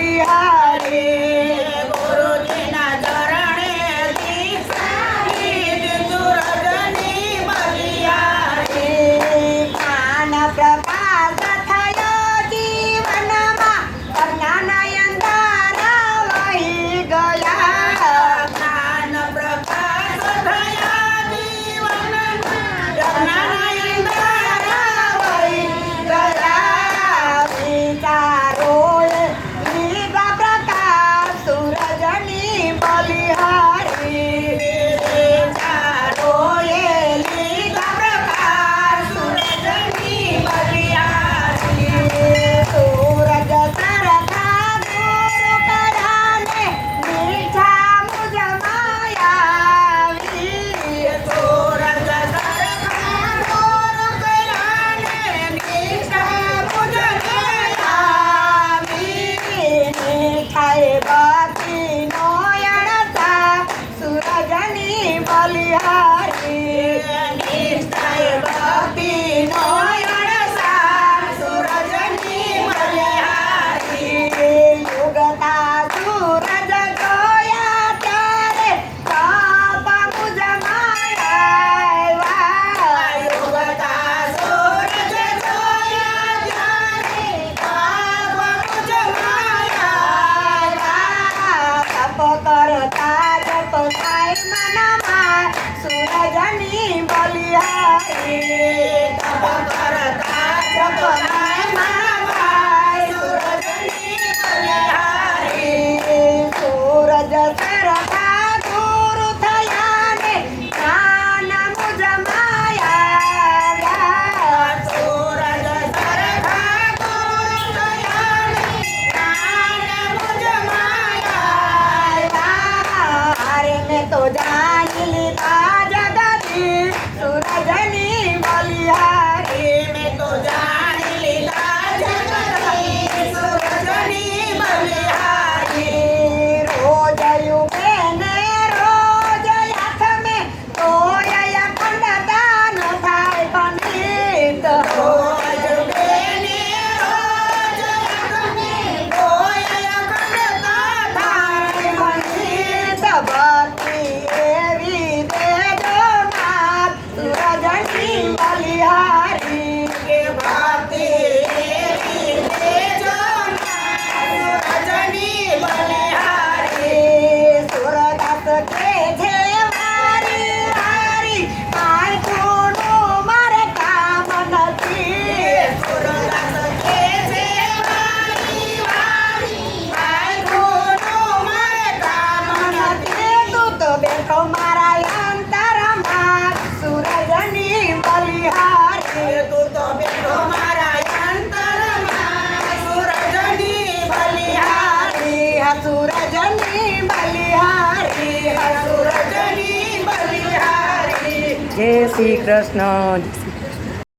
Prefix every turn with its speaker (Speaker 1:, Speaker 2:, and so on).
Speaker 1: ลีฮา Taliban. સૂરજની બલિહારી
Speaker 2: હા બલિહારી.
Speaker 1: જય શ્રી કૃષ્ણ.